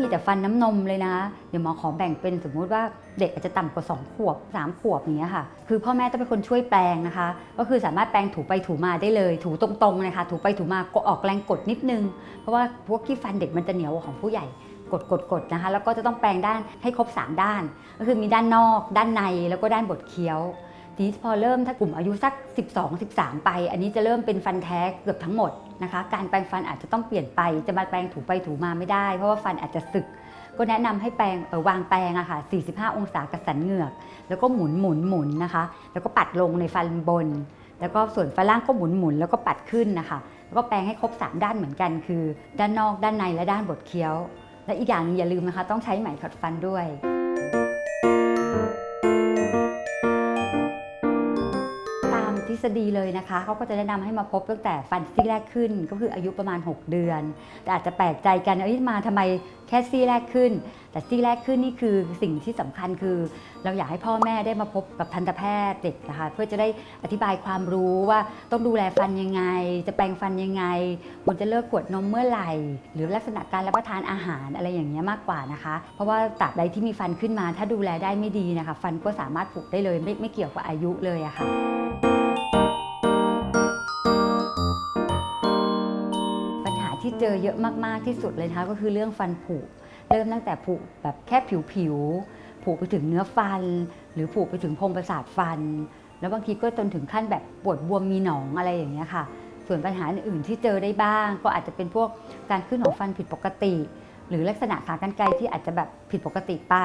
มีแต่ฟันน้ำนมเลยนะ เดี๋ยวหมอขอแบ่งเป็นสมมุติว่าเด็กอาจจะต่ำกว่า 2 ขวบ 3 ขวบอย่างเงี้ยค่ะ คือพ่อแม่ต้องเป็นคนช่วยแปลงนะคะ ก็คือสามารถแปลงถูไปถูมาได้เลย ถูตรงๆเลยค่ะถูไปถูมาก็ออกแรงกดนิดนึง เพราะว่าพวกขี้ฟันเด็กมันจะเหนียวกว่าของผู้ใหญ่กดกดกดนะคะ แล้วก็จะต้องแปลงด้านให้ครบ 3 ด้าน ก็คือมีด้านนอก ด้านในแล้วก็ด้านบดเคี้ยว ทีนี้พอเริ่มถ้ากลุ่มอายุสัก 12 13 ไป อันนี้จะเริ่มเป็นฟันแท้เกือบทั้งหมดนะคะ การแปรงฟันอาจจะต้องเปลี่ยนไปจะมาแปรงถูไปถูมาไม่ได้ เพราะว่าฟันอาจจะสึก ก็แนะนำให้แปรงวางแปรงอะค่ะ 45 องศากระสันเหงือก แล้วก็หมุนหมุนหมุนนะคะ แล้วก็ปัดลงในฟันบน แล้วก็ส่วนฟันล่างก็หมุนหมุนแล้วก็ปัดขึ้นนะคะแล้วก็แปรงให้ครบ 3 ด้านเหมือนกัน คือ ด้านนอกด้านในและด้านบดเคี้ยว และอีกอย่างนึงอย่าลืมนะคะ ต้องใช้ไหมขัดฟันด้วย ษฎีเลยนะคะเขาก็จะแนะนำให้มาพบตั้งแต่ฟันซี่แรกขึ้น ก็คืออายุประมาณ 6 เดือน แต่อาจจะแปลกใจกันเอ้ยมาทำไมแค่ซี่แรกขึ้น แต่ซี่แรกขึ้นนี่คือสิ่งที่สำคัญคือ เราอยากให้พ่อแม่ได้มาพบกับทันตแพทย์เด็กนะคะเพื่อจะได้อธิบายความรู้ว่าต้องดูแลฟันยังไง จะแปรงฟันยังไงควรจะเลิกขวดนมเมื่อไหร่ หรือลักษณะการรับประทานอาหารอะไรอย่างเงี้ยมากกว่านะคะ เพราะว่าตราบใดที่มีฟันขึ้นมา ถ้าดูแลได้ไม่ดีนะคะ ฟันก็สามารถผุได้เลยไม่ไม่เกี่ยวกับอายุเลยอะค่ะ เจอเยอะมากๆที่สุดเลยนะคะก็คือเรื่องฟันผุเริ่มตั้งแต่ผุแบบแค่ผิวๆผุไปถึงเนื้อฟัน หรือผุไปถึงโพรงประสาทฟัน แล้วบางทีก็จนถึงขั้นแบบปวดบวมมีหนองอะไรอย่างเงี้ยค่ะ ส่วนปัญหาอื่นที่เจอได้บ้าง ก็อาจจะเป็นพวกการขึ้นของฟันผิดปกติ หรือลักษณะขากรรไกรที่อาจจะแบบผิดปกติไป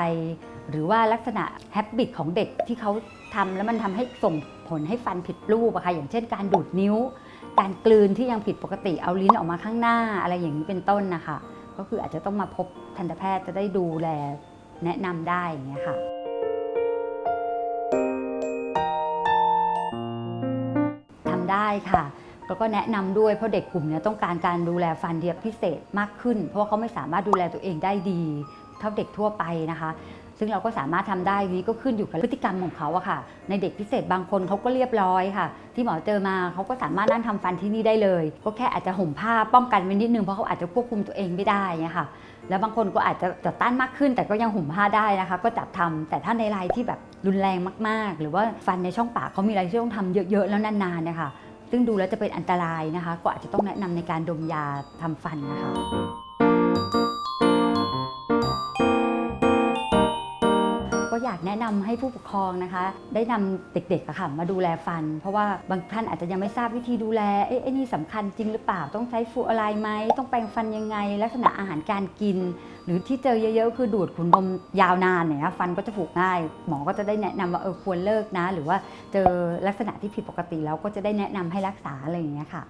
หรือว่าลักษณะแฮบบิตของเด็กที่เขาทำแล้วมันทำให้ส่งผ ผลให้ฟันผิดรูปอะค่ะอย่างเช่นการดูดนิ้ว การกลืนที่ยังผิดปกติเอาลิ้นออกมาข้างหน้าอะไรอย่างนี้เป็นต้นนะคะ ก็คืออาจจะต้องมาพบทันตแพทย์จะได้ดูแลแนะนำได้อย่างเงี้ยค่ะทำได้ค่ะแล้วก็แนะนำด้วยเพราะเด็กกลุ่มนี้ต้องการการดูแลฟันที่พิเศษมากขึ้น เพราะว่าเขาไม่สามารถดูแลตัวเองได้ดี เท่าเด็กทั่วไปนะคะ ซึ่งเราก็สามารถทำได้นี้ก็ขึ้นอยู่กับพฤติกรรมของเขาอะค่ะ ในเด็กพิเศษบางคนเขาก็เรียบร้อยค่ะ ที่หมอเจอมาเขาก็สามารถนั่งทำฟันที่นี่ได้เลยก็แค่อาจจะห่มผ้าป้องกันไว้นิดนึงเพราะเขาอาจจะควบคุมตัวเองไม่ได้เนี่ยค่ะแล้วบางคนก็อาจจะต่อต้านมากขึ้น แต่ก็ยังห่มผ้าได้นะคะ ก็จับทำแต่ถ้าในรายที่แบบรุนแรงมากๆ หรือว่าฟันในช่องปากเขามีอะไรที่ต้องทำเยอะๆแล้วนานๆเนี่ยค่ะซึ่งดูแล้วจะเป็นอันตรายนะคะ ก็อาจจะต้องแนะนำในการดมยาทำฟันนะคะ ก็อยากแนะนำให้ผู้ปกครองนะคะ ได้นำเด็กๆอะค่ะมาดูแลฟัน เพราะว่าบางท่านอาจจะยังไม่ทราบวิธีดูแลเอ๊ะไอ้นี่สำคัญจริงหรือเปล่าต้องใช้ฟูอะไรไหมต้องแปรงฟันยังไง ลักษณะอาหารการกิน หรือที่เจอเยอะๆ คือดูดขุนนมยาวนานเนี่ยฟันก็จะผุง่าย หมอก็จะได้แนะนำว่าเออควรเลิกนะ หรือว่าเจอลักษณะที่ผิดปกติแล้วก็จะได้แนะนำให้รักษาอะไรอย่างเงี้ยค่ะ